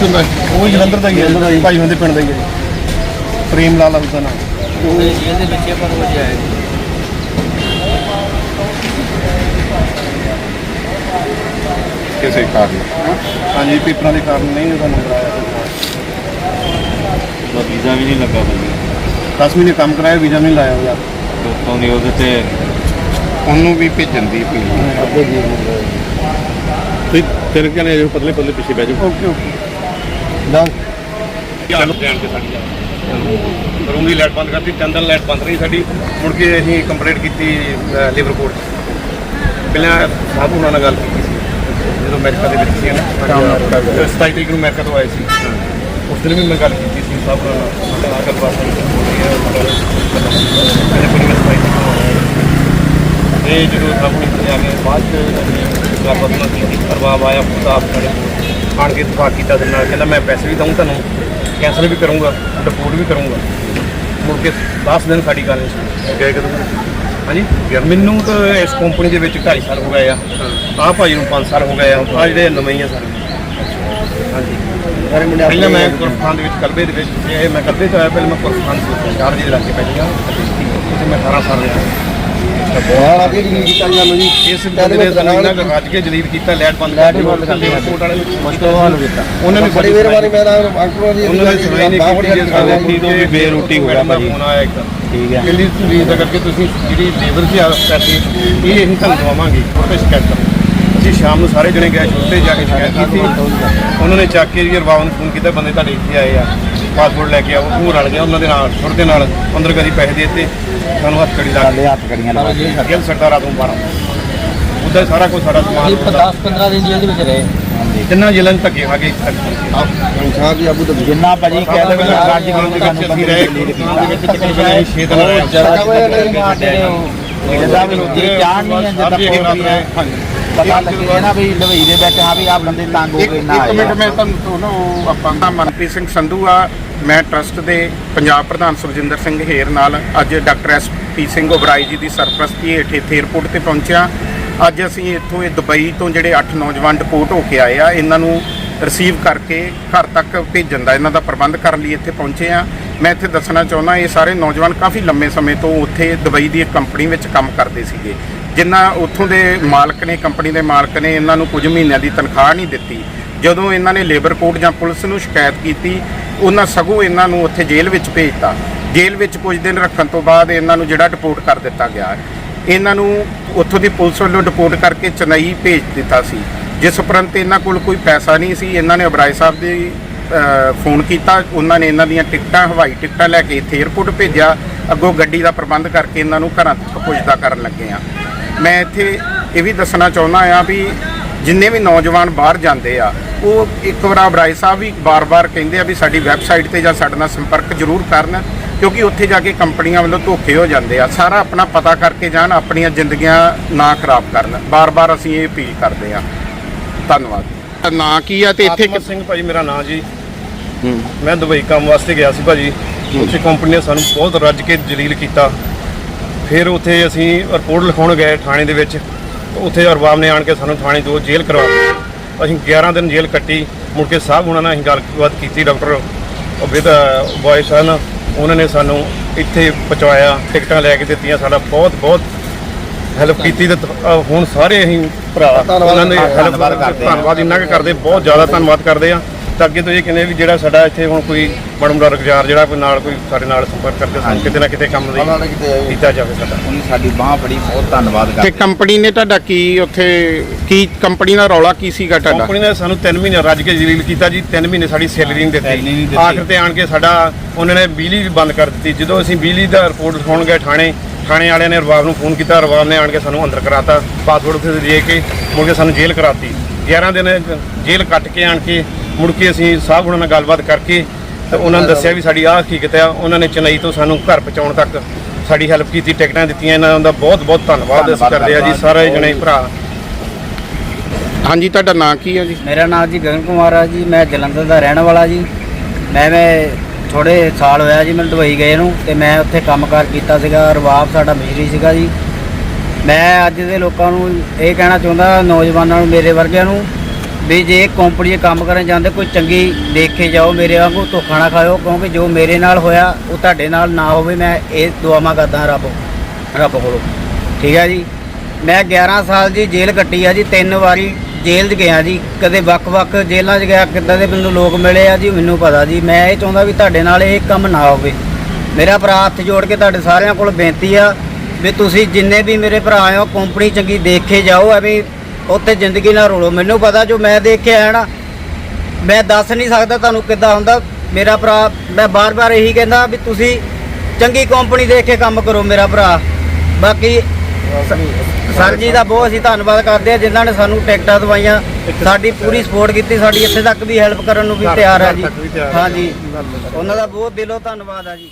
ਕਿੱਥੋਂ ਦਾ ਹੈ? ਉਹ ਜਲੰਧਰ ਦਾ ਹੀ ਹੈ। ਭਾਈ ਹੁੰਦੇ ਪਿੰਡ ਦਾ ਹੀ ਹੈ। ਜੀ। ਪ੍ਰੇਮ ਲਾਲ ਉਹਦਾ ਨਾਮ। ਇਹਦੇ ਬੱਚੇ ਪਰ ਹੋ ਜਾਏ ਕਿਸੇ ਕਾਰਨ? ਹਾਂਜੀ ਪੇਪਰਾਂ ਦੇ ਕਾਰਨ ਨਹੀਂ ਉਹਦਾ ਨੰਬਰ ਆਇਆ। ਦਾ ਵੀਜ਼ਾ ਵੀ ਨਹੀਂ ਲੱਗਾ ਬੰਦੇ 10 ਮਹੀਨੇ ਕੰਮ ਕਰਾਇਆ ਵੀਜ਼ਾ ਨਹੀਂ ਲਾਇਆ ਉਹਦਾ। ਦੋਸਤੋਂ ਨੇ ਉਹਦੇ ਤੇ ਉਹਨੂੰ ਵੀ ਭੇਜਣ ਦੀ ਅਪੀਲ ਤੇ ਤੇਰੇ ਕਹਿੰਦੇ ਜੋ ਪਤਲੇ ਪਤਲੇ ਪਿੱਛੇ ਬਹਿ ਜਾਓ। Okay okay. ਚਲੋ। ਧਿਆਨ ਕੇ ਸਾਡੀ ਰੂਮ ਦੀ ਲਾਈਟ ਬੰਦ ਕਰਤੀ ਤਿੰਨ ਦਿਨ ਲਾਈਟ ਬੰਦ ਰਹੀ ਸਾਡੀ। ਮੁੜ ਕੇ ਅਸੀਂ ਕੰਪਲੇਂਟ ਕੀਤੀ ਲੇਬਰ ਕੋਰਟ ਪਹਿਲਾਂ ਸਾਹਿਬ ਉਹਨਾਂ ਨਾਲ ਗੱਲ ਕੀਤੀ ਸੀ। ਜਦੋਂ ਅਮਰੀਕਾ ਦੇ ਵਿੱਚ ਸੀ ਨਾ 27 ਤਰੀਕ ਨੂੰ ਅਮਰੀਕਾ ਤੋਂ ਆਏ ਸੀ। ਉਸ ਦਿਨ ਵੀ ਮੈਂ ਗੱਲ ਕੀਤੀ ਸੀ ਸਾਹਿਬ ਨਾਲ। ਸਾਡਾ ਆਗਲ ਵਾਸਤੇ ਹੋ ਰਹੀ ਹੈ ਮੇਰੇ ਕੋਲ ਵੀ 27 ਤਰੀਕ ਨੂੰ ਆਇਆ ਇਹ ਜਦੋਂ ਸਾਹਿਬ ਨੂੰ ਆ ਗਏ ਬਾਅਦ ਚ ਗੱਲਬਾਤ ਨਾਲ ਕੀਤੀ ਪਰਵਾਹ ਆਇਆ ਖੁਦ ਆਪ ਖੜੇ ਆਣ ਕੇ ਇਤਫਾਕ ਕੀਤਾ ਦੇ ਨਾਲ। ਕਹਿੰਦਾ ਮੈਂ ਪੈਸੇ ਵੀ ਦਊਂ ਤੁਹਾਨੂੰ ਕੈਂਸਲ ਵੀ ਕਰੂੰਗਾ ਡਿਪੋਰਟ ਵੀ ਕਰੂੰਗਾ। ਮੁੜ ਕੇ 10 ਦਿਨ ਸਾਡੀ ਗੱਲ ਨਹੀਂ ਸੁਣੀ। ਗਏ ਕਦੋਂ? ਹਾਂਜੀ? ਯਾਰ ਮੈਨੂੰ ਤਾਂ ਇਸ ਕੰਪਨੀ ਦੇ ਵਿੱਚ 2.5 ਸਾਲ ਹੋ ਗਏ ਆ। ਆਹ ਭਾਈ ਨੂੰ 5 ਸਾਲ ਹੋ ਗਏ ਆ। ਆ ਜਿਹੜੇ ਨਵੇਂ ਹੀ ਆ ਸਾਰੇ ਹਾਂਜੀ। ਸਾਰੇ ਮੁੰਡੇ ਪਹਿਲਾਂ ਮੈਂ ਕੁਰਫਾਨ ਦੇ ਵਿੱਚ ਕਲਬੇ ਦੇ ਵਿੱਚ ਇਹ ਮੈਂ ਕਲਬੇ ਤੋਂ ਆਇਆ ਪਹਿਲਾਂ ਮੈਂ ਕੁਰਫਾਨ ਦੇ ਚਾਰ ਜੀ ਦੇ ਲਾਗੇ ਪੈ ਗਿਆ। ਉੱਥੇ ਮੈਂ 18 ਸਾਲ ਰਿਹਾ। ਬਹੁਤ ਅੱਗੇ ਜਲੀਲ ਕੀਤਾ ਜੀ ਸਾਨੂੰ ਜੀ। ਇਸ ਬੰਦੇ ਨੇ ਸਾਨੂੰ ਇੰਨਾ ਕੁ ਰੱਜ ਕੇ ਜਲੀਲ ਕੀਤਾ ਲੈਟ ਬੰਦ ਲਾਈਟ ਹੀ ਬੰਦ ਕਰ ਦਿੱਤੀ। ਕੋਰਟ ਵਾਲੇ ਨੂੰ ਮੁਸ਼ਕਲ ਹਾਲ ਕੀਤਾ। ਉਹਨਾਂ ਨੇ ਬੜੀ ਮਿਹਰਬਾਨੀ ਮੈਂ ਤਾਂ ਅੰਕਲ ਜੀ ਉਹਨਾਂ ਨੇ ਸੁਣਾਈ ਨਹੀਂ ਕੀਤੀ ਜੇ ਸਾਡੇ ਰੋਟੀ ਤੋਂ ਵੀ ਬੇਰੋਟੀ ਹੋ ਗਿਆ ਭਾਜੀ। ਫੋਨ ਆਇਆ ਇੱਕ ਠੀਕ ਹੈ। ਕਹਿੰਦੀ ਤੁਸੀਂ ਇਦਾਂ ਕਰਕੇ ਤੁਸੀਂ ਜਿਹੜੀ ਲੇਬਰ ਦੀ ਆਦਤ ਪੈਸੇ ਇਹ ਅਸੀਂ ਤੁਹਾਨੂੰ ਦਵਾਵਾਂਗੇ ਉਹਤੇ ਸ਼ਿਕਾਇਤ ਕਰੋ। ਅਸੀਂ ਸ਼ਾਮ ਨੂੰ ਸਾਰੇ ਜਣੇ ਗਏ ਛੋਟੇ ਜਾ ਕੇ ਸ਼ਿਕਾਇਤ ਕੀਤੀ। ਉਹਨਾਂ ਨੇ ਚੱਕ ਕੇ ਜੀ ਰਵਾਬ ਨੂੰ ਫੋਨ ਕੀਤਾ ਬੰਦੇ ਤੁਹਾਡੇ ਇੱਥੇ ਆਏ ਆ। ਪਾਸਪੋਰਟ ਲੈ ਕੇ ਆਓ ਉਹ ਰਲ ਗਿਆ ਉਹਨਾਂ ਦੇ ਨਾਲ ਛੁੱਟ ਦੇ ਨਾਲ ਅੰਦਰ ਕਦੀ ਪੈਸੇ ਦੇ ਦਿੱਤੇ ਸਾਨੂੰ ਹੱਥ ਕੜੀ ਲਾ ਸਾਡੇ ਹੱਥ ਕੜੀਆਂ ਲਾ ਕੇ। ਗਿਲ ਸਰਦਾਰ ਨੂੰ 12 ਉਹਦਾ ਸਾਰਾ ਕੁਝ ਸਾਡਾ ਸਮਾਨ 10 15 ਦਿਨ ਜੇਲ੍ਹ ਦੇ ਵਿੱਚ ਰਹੇ। ਤਿੰਨਾਂ ਜ਼ਿਲ੍ਹਿਆਂ ਧੱਕੇ ਖਾ ਕੇ ਇੱਥੇ ਤੱਕ। ਸਾਹਿਬ ਜੀ ਅਬੂ ਧਬੀ ਜਿੰਨਾ ਭਾਜੀ ਕਹਿ ਦੇਵੇ ਵੀ ਰੱਜ ਕੇ ਦੇ ਵਿੱਚ ਅਸੀਂ ਰਹੇ ਦੇ ਵਿੱਚ ਤਕਰੀਬਨ 6 ਦਿਨ ਰਹੇ ਜਰਾ ਜਿੱਦਾਂ ਵੀ ਰੋਟੀ ਚਾਹ ਨਹੀਂ ਹੈ ਜਿੱਦਾਂ ਪੋਰੀ ਹੈ। ਪਤਾ ਲੱਗੇ ਨਾ ਵੀ ਲਵਈ ਦੇ ਵਿੱਚ ਹਾਂ ਵੀ ਆ ਬੰਦੇ ਤੰਗ ਹੋ ਗਏ ਨਾ ਇੱਕ ਮਿੰਟ ਮੈਂ ਤੁਹਾਨੂੰ ਤੁਹਾਨੂੰ ਆਪਾਂ ਦਾ ਮਨਪ੍ਰੀਤ ਸਿੰਘ ਸੰਧੂ ਆ ਮੈਂ ਟਰਸਟ ਦੇ ਪੰਜਾਬ ਪ੍ਰਧਾਨ ਸੁਰਜਿੰਦਰ ਸਿੰਘ ਹੇਰ ਨਾਲ ਅੱਜ doctor S P Singh Oberoi ji ਦੀ ਸਰਪ੍ਰਸਤੀ ਹੇਠ ਇੱਥੇ 에ਅਰਪੋਰਟ ਤੇ ਪਹੁੰਚਿਆ। ਅੱਜ ਅਸੀਂ ਇੱਥੋਂ ਇਹ ਦੁਬਈ ਤੋਂ ਜਿਹੜੇ 8 ਨੌਜਵਾਨ ਡਿਪੋਰਟ ਹੋ ਕੇ ਆਏ ਆ, ਇਹਨਾਂ ਨੂੰ ਰਿਸੀਵ ਕਰਕੇ ਘਰ ਤੱਕ ਭੇਜਣ ਦਾ ਇਹਨਾਂ ਦਾ ਪ੍ਰਬੰਧ ਕਰਨ ਲਈ ਇੱਥੇ ਪਹੁੰਚੇ ਆ। ਮੈਂ ਇੱਥੇ ਦੱਸਣਾ ਚਾਹੁੰਦਾ, ਇਹ ਸਾਰੇ ਨੌਜਵਾਨ ਕਾਫੀ ਲੰਮੇ ਸਮੇਂ ਤੋਂ ਉੱਥੇ ਦੁਬਈ ਦੀ ਇੱਕ ਕੰਪਨੀ ਵਿੱਚ ਕੰਮ ਕਰਦੇ ਸੀਗੇ। ਜਿਨ੍ਹਾਂ ਉੱਥੋਂ ਦੇ ਮਾਲਕ ਨੇ ਕੰਪਨੀ ਦੇ ਮਾਲਕ ਨੇ ਇਹਨਾਂ ਨੂੰ ਕੁਝ ਮਹੀਨਿਆਂ ਦੀ ਤਨਖਾਹ ਨਹੀਂ ਦਿੱਤੀ। ਜਦੋਂ ਇਹਨਾਂ ਨੇ ਲੇਬਰ ਕੋਰਟ ਜਾਂ ਪੁਲਿਸ ਨੂੰ ਸ਼ਿਕਾਇਤ ਕੀਤੀ, ਉਹਨਾਂ ਸਗੋਂ ਇਹਨਾਂ ਨੂੰ ਉੱਥੇ ਜੇਲ੍ਹ ਵਿੱਚ ਭੇਜਤਾ। ਜੇਲ੍ਹ ਵਿੱਚ ਕੁਝ ਦਿਨ ਰੱਖਣ ਤੋਂ ਬਾਅਦ ਇਹਨਾਂ ਨੂੰ ਜਿਹੜਾ ਡਿਪੋਰਟ ਕਰ ਦਿੱਤਾ ਗਿਆ। ਇਹਨਾਂ ਨੂੰ ਉੱਥੋਂ ਦੀ ਪੁਲਿਸ ਵੱਲੋਂ ਡਿਪੋਰਟ ਕਰਕੇ ਚੇਨਈ ਭੇਜ ਦਿੱਤਾ ਸੀ, ਜਿਸ ਉਪਰੰਤ ਇਹਨਾਂ ਕੋਲ ਕੋਈ ਪੈਸਾ ਨਹੀਂ ਸੀ। ਇਹਨਾਂ ਨੇ ਅਬਰਾਏ ਸਾਹਿਬ ਦੇ ਫੋਨ ਕੀਤਾ। ਉਹਨਾਂ ਨੇ ਇਹਨਾਂ ਦੀਆਂ ਟਿਕਟਾਂ, ਹਵਾਈ ਟਿਕਟਾਂ ਲੈ ਕੇ ਇੱਥੇ 에ਅਰਪੋਰਟ ਭੇਜਿਆ। ਅੱਗੋਂ ਗੱਡੀ ਦਾ ਪ੍ਰਬੰਧ ਕਰਕੇ ਇਹਨਾਂ ਨੂੰ ਘਰਾਂ ਤੱਕ ਪੁੱਜਦਾ ਕਰਨ ਲੱਗੇ ਆ ਮੈਂ ਇੱਥੇ ਇਹ ਵੀ ਦੱਸਣਾ ਚਾਹੁੰਦਾ ਆ ਵੀ ਜਿੰਨੇ ਵੀ ਨੌਜਵਾਨ ਬਾਹਰ ਜਾਂਦੇ ਆ ਉਹ ਇੱਕ ਵਾਰ ਅਬਰਾਏ ਸਾਹਿਬ ਵੀ ਬਾਰ-ਬਾਰ ਕਹਿੰਦੇ ਆ ਵੀ ਸਾਡੀ ਵੈਬਸਾਈਟ ਤੇ ਜਾਂ ਸਾਡੇ ਨਾਲ ਸੰਪਰਕ ਜ਼ਰੂਰ ਕਰਨ ਕਿਉਂਕਿ ਉੱਥੇ ਜਾ ਕੇ ਕੰਪਨੀਆਂ ਵੱਲੋਂ ਧੋਖੇ ਹੋ ਜਾਂਦੇ ਆ। ਸਾਰਾ ਆਪਣਾ ਪਤਾ ਕਰਕੇ ਜਾਣ ਆਪਣੀਆਂ ਜ਼ਿੰਦਗੀਆਂ ਨਾ ਖਰਾਬ ਕਰਨ। ਬਾਰ-ਬਾਰ ਅਸੀਂ ਇਹ ਅਪੀਲ ਕਰਦੇ ਆ। ਧੰਨਵਾਦ। ਨਾਂ ਕੀ ਆ ਤੇ ਇੱਥੇ ਆਤਮਾ ਸਿੰਘ ਭਾਜੀ ਮੇਰਾ ਨਾਂ ਜੀ। ਮੈਂ ਦੁਬਈ ਕੰਮ ਵਾਸਤੇ ਗਿਆ ਸੀ ਭਾਜੀ। ਉੱਥੇ ਕੰਪਨੀ ਨੇ ਸਾਨੂੰ ਬਹੁਤ ਰੱਜ ਕੇ ਜਲੀਲ ਕੀਤਾ। ਫਿਰ ਉੱਥੇ ਅਸੀਂ ਰਿਪੋਰਟ ਲਿਖਾਉਣ ਗਏ ਥਾਣੇ ਦੇ ਵਿੱਚ। ਉੱਥੇ ਅਰਬਾਬ ਨੇ ਆਣ ਕੇ ਸਾਨੂੰ ਥਾਣੇ ਤੋਂ ਜੇਲ੍ਹ ਕਰਵਾ ਦਿੱਤੀ। ਅਸੀਂ 11 ਦਿਨ ਜੇਲ੍ਹ ਕੱਟੀ। ਮੁੜ ਕੇ ਸਾਹਿਬ ਉਹਨਾਂ ਨਾਲ ਅਸੀਂ ਗੱਲਬਾਤ ਕੀਤੀ ਡਾਕਟਰ ਵਿਦ ਬॉय ਸਨ। ਉਹਨਾਂ ਨੇ ਸਾਨੂੰ ਇੱਥੇ ਪਹੁੰਚਾਇਆ ਟਿਕਟਾਂ ਲੈ ਕੇ ਦਿੱਤੀਆਂ। ਸਾਡਾ ਬਹੁਤ ਬਹੁਤ ਹੈਲਪ ਕੀਤੀ ਤੇ ਹੁਣ ਸਾਰੇ ਅਸੀਂ ਭਰਾ ਉਹਨਾਂ ਨੇ ਹੈਲਪ ਧੰਨਵਾਦ ਕਰਦੇ ਹਾਂ। ਧੰਨਵਾਦ ਇੰਨਾ ਕਰਦੇ ਬਹੁਤ ਜ਼ਿਆਦਾ ਧੰਨਵਾਦ ਕਰਦੇ ਆ ਤਾਂ ਅੱਗੇ ਤੋਂ ਇਹ ਕਹਿੰਦੇ ਵੀ ਜਿਹੜਾ ਸਾਡਾ ਇੱਥੇ ਹੁਣ ਕੋਈ ਮਾੜਾ ਮੋਟਾ ਰੁਜ਼ਗਾਰ ਜਿਹੜਾ ਕੋਈ ਨਾਲ ਕੋਈ ਸਾਡੇ ਨਾਲ ਸੰਪਰਕ ਕਰਕੇ ਸਾਨੂੰ ਕਿਤੇ ਨਾ ਕਿਤੇ ਕੰਮ ਲਈ ਕੀਤਾ ਜਾਵੇ ਸਾਡਾ। ਉਹਨੇ ਸਾਡੀ ਬਾਹ ਫੜੀ ਬਹੁਤ ਧੰਨਵਾਦ ਤੇ ਕਰਦੇ ਕੰਪਨੀ ਨੇ ਤੁਹਾਡਾ ਕੀ ਉੱਥੇ ਕੀ ਕੰਪਨੀ ਦਾ ਰੌਲਾ ਕੀ ਸੀਗਾ ਤੁਹਾਡਾ? ਕੰਪਨੀ ਨੇ ਸਾਨੂੰ 3 ਮਹੀਨੇ ਰੱਜ ਕੇ ਜਲੀਲ ਕੀਤਾ ਜੀ 3 ਮਹੀਨੇ ਸਾਡੀ ਸੈਲਰੀ ਨਹੀਂ ਦਿੱਤੀ। ਆਖਰ ਤੇ ਆਣ ਕੇ ਸਾਡਾ ਉਹਨਾਂ ਨੇ ਬਿਜਲੀ ਵੀ ਬੰਦ ਕਰ ਦਿੱਤੀ। ਜਦੋਂ ਅਸੀਂ ਬਿਜਲੀ ਦਾ ਰਿਪੋਰਟ ਲਿਖਾਉਣ ਗਏ ਥਾਣੇ ਥਾਣੇ ਵਾਲਿਆਂ ਨੇ ਰਵਾਬ ਨੂੰ ਫੋਨ ਕੀਤਾ ਰਵਾਬ ਨੇ ਆਣ ਕੇ ਸਾਨੂੰ ਅੰਦਰ ਕਰਾਤਾ ਪਾਸਪੋਰਟ ਉੱਥੇ ਦੇ ਕੇ ਮੁੜ ਕੇ ਸਾਨੂੰ ਜੇਲ੍ਹ ਕਰਾਤੀ। 11 ਦਿਨ ਜੇਲ੍ਹ ਕੱਟ ਕੇ ਆਣ ਕੇ ਮੁੜ ਕੇ ਅਸੀਂ ਸਾਹਿਬ ਉਹਨਾਂ ਨਾਲ ਗੱਲਬਾਤ ਕਰਕੇ ਤੇ ਉਹਨਾਂ ਨੇ ਦੱਸਿਆ ਵੀ ਸਾਡੀ ਆਹ ਹਕੀਕਤ ਆ ਉਹਨਾਂ ਨੇ ਚੇਨਈ ਤੋਂ ਸਾਨੂੰ ਘਰ ਪਹੁੰਚਾਉਣ ਤੱਕ ਸਾਡੀ ਹੈਲਪ ਕੀਤੀ ਟਿਕਟਾਂ ਦਿੱਤੀਆਂ ਇਹਨਾਂ ਦਾ ਬਹੁਤ ਬਹੁਤ ਧੰਨਵਾਦ ਅਸੀਂ ਕਰਦੇ ਆ ਜੀ ਸਾਰੇ ਜਣੇ ਭਰਾ। ਹਾਂਜੀ ਤੁਹਾਡਾ ਨਾਂ ਕੀ ਹੈ ਜੀ? ਮੇਰਾ ਨਾਮ ਜੀ ਗਗਨ ਕੁਮਾਰ ਆ ਜੀ ਮੈਂ ਜਲੰਧਰ ਦਾ ਰਹਿਣ ਵਾਲਾ ਜੀ। ਮੈਂ ਮੈਂ ਥੋੜੇ ਸਾਲ ਹੋਇਆ ਜੀ ਮੈਨੂੰ ਦੁਬਈ ਗਏ ਨੂੰ ਤੇ ਮੈਂ ਉੱਥੇ ਕੰਮਕਾਰ ਕੀਤਾ ਸੀਗਾ ਰਵਾਬ ਸਾਡਾ ਮਿਸਤਰੀ ਸੀਗਾ ਜੀ। ਮੈਂ ਅੱਜ ਦੇ ਲੋਕਾਂ ਨੂੰ ਇਹ ਕਹਿਣਾ ਚਾਹੁੰਦਾ ਨੌਜਵਾਨਾਂ ਨੂੰ ਮੇਰੇ ਵਰਗਿਆਂ ਨੂੰ ਵੀ ਜੇ ਕੰਪਨੀ 'ਚ ਕੰਮ ਕਰਨ ਜਾਂਦੇ, ਕੋਈ ਚੰਗੀ ਦੇਖ ਕੇ ਜਾਓ, ਮੇਰੇ ਵਾਂਗੂ ਧੋਖਾ ਨਾ ਖਾਓ ਕਿਉਂਕਿ ਜੋ ਮੇਰੇ ਨਾਲ ਹੋਇਆ, ਉਹ ਤੁਹਾਡੇ ਨਾਲ ਨਾ ਹੋਵੇ, ਮੈਂ ਇਹ ਦੁਆਵਾਂ ਕਰਦਾ ਰੱਬ ਰੱਬ ਕੋਲੋਂ। ਠੀਕ ਹੈ ਜੀ? ਮੈਂ 11 ਸਾਲ ਦੀ ਜੇਲ੍ਹ ਕੱਟੀ ਆ ਜੀ, ਤਿੰਨ ਵਾਰੀ ਜੇਲ੍ਹ 'ਚ ਗਿਆ ਜੀ। ਕਦੇ ਵੱਖ-ਵੱਖ ਜੇਲ੍ਹਾਂ 'ਚ ਗਿਆ, ਕਿੱਦਾਂ ਦੇ ਮੈਨੂੰ ਲੋਕ ਮਿਲੇ ਆ ਜੀ, ਮੈਨੂੰ ਪਤਾ ਜੀ। ਮੈਂ ਇਹ ਚਾਹੁੰਦਾ ਵੀ ਤੁਹਾਡੇ ਨਾਲ ਇਹ ਕੰਮ ਨਾ ਹੋਵੇ। ਮੇਰਾ ਭਰਾ ਹੱਥ ਜੋੜ ਕੇ ਤੁਹਾਡੇ ਸਾਰਿਆਂ ਕੋਲ ਬੇਨਤੀ ਆ ਵੀ ਤੁਸੀਂ ਜਿੰਨੇ ਵੀ ਮੇਰੇ ਭਰਾ ਹੋ ਕੰਪਨੀ ਚੰਗੀ ਦੇਖ ਕੇ ਜਾਓ, ਐਵੇਂ ਉੱਥੇ ਜ਼ਿੰਦਗੀ ਨਾਲ ਰੋਲੋ। ਮੈਨੂੰ ਪਤਾ ਜੋ ਮੈਂ ਦੇਖ ਕੇ ਆਇਆ ਨਾ ਮੈਂ ਦੱਸ ਨਹੀਂ ਸਕਦਾ ਤੁਹਾਨੂੰ ਕਿੱਦਾਂ ਹੁੰਦਾ। ਮੇਰਾ ਭਰਾ ਮੈਂ ਬਾਰ-ਬਾਰ ਇਹੀ ਕਹਿੰਦਾ ਵੀ ਤੁਸੀਂ ਚੰਗੀ ਕੰਪਨੀ ਦੇਖ ਕੇ ਕੰਮ ਕਰੋ ਮੇਰਾ ਭਰਾ। ਬਾਕੀ ਸਰ ਜੀ ਦਾ ਬਹੁਤ ਅਸੀਂ ਧੰਨਵਾਦ ਕਰਦੇ ਆ ਜਿਨ੍ਹਾਂ ਨੇ ਸਾਨੂੰ ਟਿਕਟਾਂ ਦਵਾਈਆਂ ਸਾਡੀ ਪੂਰੀ ਸਪੋਰਟ ਕੀਤੀ ਸਾਡੀ ਇੱਥੇ ਤੱਕ ਵੀ ਹੈਲਪ ਕਰਨ ਨੂੰ ਵੀ ਤਿਆਰ ਆ ਜੀ। ਹਾਂਜੀ। ਉਹਨਾਂ ਦਾ ਬਹੁਤ ਦਿਲੋਂ ਧੰਨਵਾਦ ਆ ਜੀ।